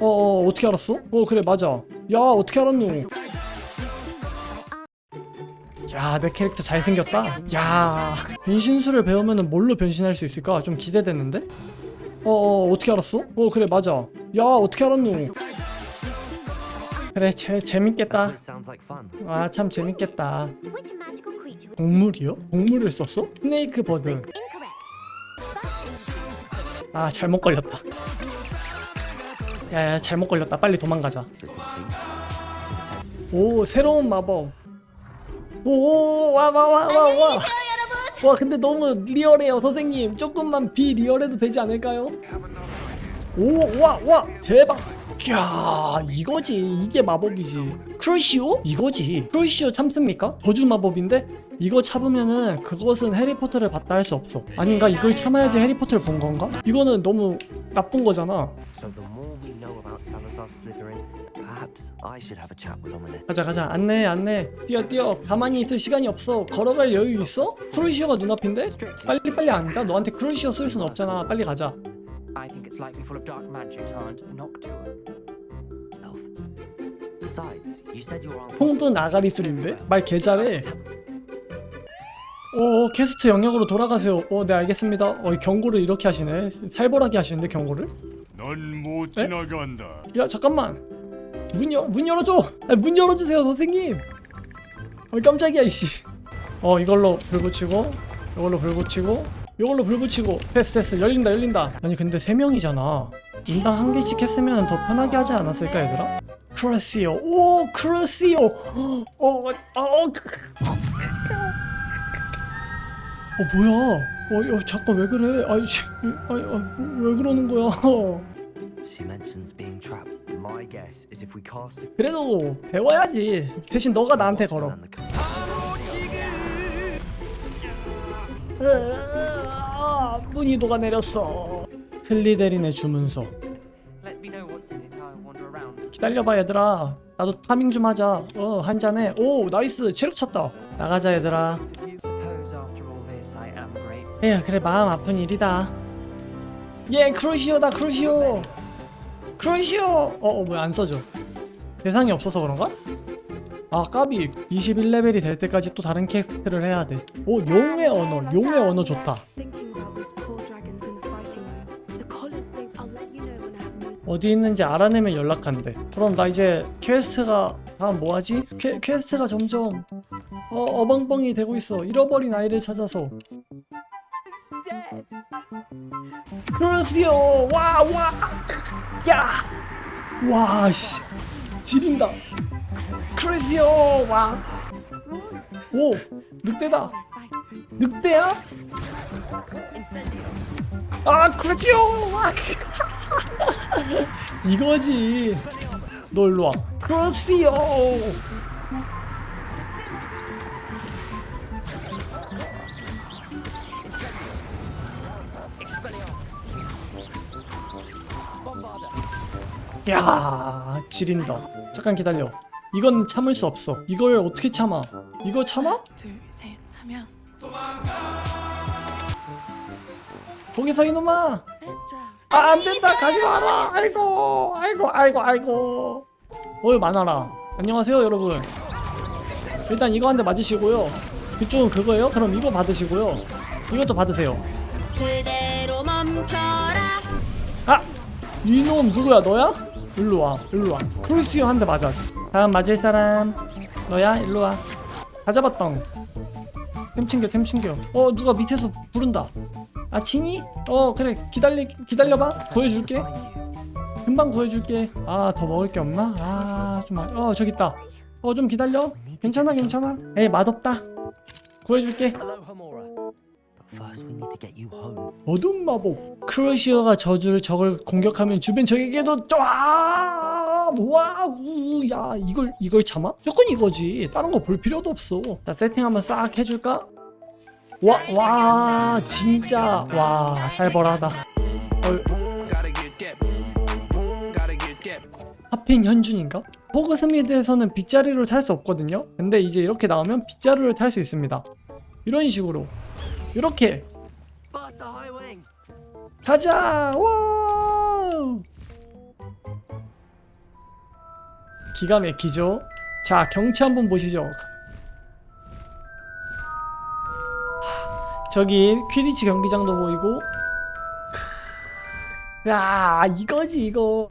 어, 어 어떻게 알았어? 어 그래 맞아 야 어떻게 알았노 야내 캐릭터 잘생겼다 야 변신술을 배우면 뭘로 변신할 수 있을까? 좀 기대되는데? 어, 어 어떻게 알았어? 어 그래 맞아 야 어떻게 알았노 그래 재, 재밌겠다. 아 참 재밌겠다 동물이요? 동물을 썼어? 스네이크 버드 아 잘못 걸렸다 야야 잘못 걸렸다. 빨리 도망가자. 오 새로운 마법. 오와 와 와 와와. 와 근데 너무 리얼해요 선생님. 조금만 비리얼해도 되지 않을까요? 오와 와. 대박. 야 이거지. 이게 마법이지. 크루시오? 이거지. 크루시오 참습니까? 저주 마법인데? 이거 참으면은 그것은 해리포터를 봤다 할 수 없어. 아닌가? 이걸 참아야지 해리포터를 본 건가? 이거는 너무 나쁜 거잖아 So the more we know about Salazar Slytherin, perhaps I should have a chat with Omelette. 가자 가자 안내 안내 뛰어 뛰어 가만히 있을 시간이 없어 걸어갈 여유 있어? 크루시오가 눈앞인데? 빨리 빨리 안 가? 너한테 크루시오 쓸순 없잖아 빨리 가자 I think it's likely full of dark magic and Noctua. Elf. Besides, you said you were on. 홍도 나가리 술인데? 말 개잘해 어 퀘스트 영역으로 돌아가세요. 어네 알겠습니다. 어 경고를 이렇게 하시네. 살벌하게 하시는데 경고를? 넌 못 에? 지나간다. 야 잠깐만. 문, 열, 문 열어줘! 아, 문 열어주세요 선생님! 어 깜짝이야 이씨. 어 이걸로 불 붙이고 이걸로 불 붙이고 이걸로 불 붙이고. 됐어 됐어. 열린다 열린다. 아니 근데 세 명이잖아. 인당 한 개씩 했으면 더 편하게 하지 않았을까 얘들아? 크루시오. 오 크루시오! 어, 어, 어, 그, 어 뭐야 어, 어 잠깐 왜 그래 아이 씨, 아이, 아, 왜 그러는 거야 She mentions being trapped. My guess is if we cast a 그래도 배워야지. 대신 너가 나한테 걸어. and the 으아, 문이 녹아내렸어. 슬리데린의 주문서. Let me know what's in it. I'll wander around. 기다려봐 얘들아. 나도 타밍 좀 하자. 어, 한 잔에. 오, 나이스. 체력 찼다. 나가자 얘들아. 에휴, 그래 마음 아픈 일이다. 예, 크루시오다 크루시오. 크루시오. 어, 어 뭐야 안 써져. 대상이 없어서 그런가? 아 까비 21레벨이 될 때까지 또 다른 캐스트를 해야 돼. 오 용의 언어, 용의 언어 좋다. 어디 있는지 알아내면 연락한대. 그럼 나 이제 퀘스트가 다음 뭐하지? 퀘, 퀘스트가 점점 어, 어벙벙이 되고 있어. 잃어버린 아이를 찾아서. 크루시오 와 와. 야. 와 씨. 지린다. 크루시오 와. 오 늑대다. 늑대야? 아 크루시오 와. 이거지. 너 일로 와. 크루시오. 야, 지린다. 잠깐 기다려. 이건 참을 수 없어. 이걸 어떻게 참아? 이거 참아? 둘, 셋 하면 거기서 이놈아. 아, 안 된다. 가지 마라. 아이고, 아이고, 아이고, 아이고. 어이 많아라. 안녕하세요, 여러분. 일단 이거 한 대 맞으시고요. 그쪽은 그거예요? 그럼 이거 받으시고요. 이것도 받으세요. 그대로 멈춰라. 아! 이놈 누구야? 너야? 일로 와. 일로 와. 크루시오 한 대 맞아. 다음 맞을 사람. 너야? 일로 와. 다 잡았덩. 템 챙겨, 템 챙겨. 어, 누가 밑에서 부른다. 아, 진이? 어, 그래. 기다리, 기다려봐. 보여줄게. 금방 보여줄게. 아, 더 먹을 게 없나? 아, 좀, 아- 어, 저기 있다. 어, 좀 기다려. 괜찮아, 괜찮아. 에이, 맛없다. 구해줄게. 어둠 마법. 크루시오가 저주를 적을 공격하면 주변 적에게도 쫙 와우 야 이걸 이걸 참아? 무조건 이거지. 다른 거 볼 필요도 없어. 자 세팅 한번 싹 해줄까? 와 와 진짜 와 살벌하다. 어, 하핑 현준인가? 호그스미드에서는 빗자루를 탈 수 없거든요. 근데 이제 이렇게 나오면 빗자루를 탈 수 있습니다. 이런 식으로 이렇게! 가자! 와! 기가 막히죠 자 경치 한번 보시죠 저기 퀴디치 경기장도 보이고 야 이거지 이거